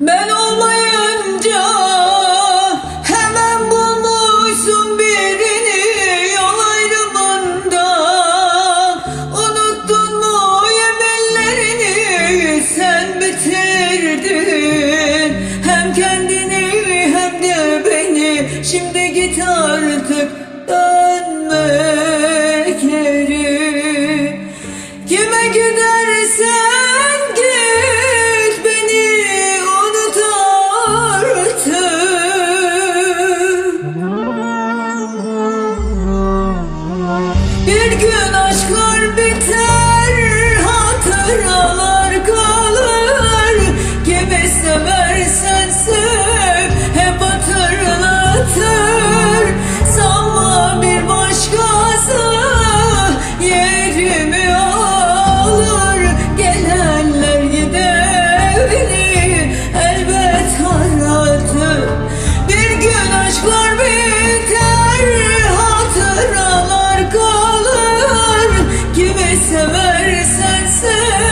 Ben olmayınca hemen bulmuşsun birini yol ayrımında. Unuttun mu emellerini sen bitirdin. Hem kendi seversen sen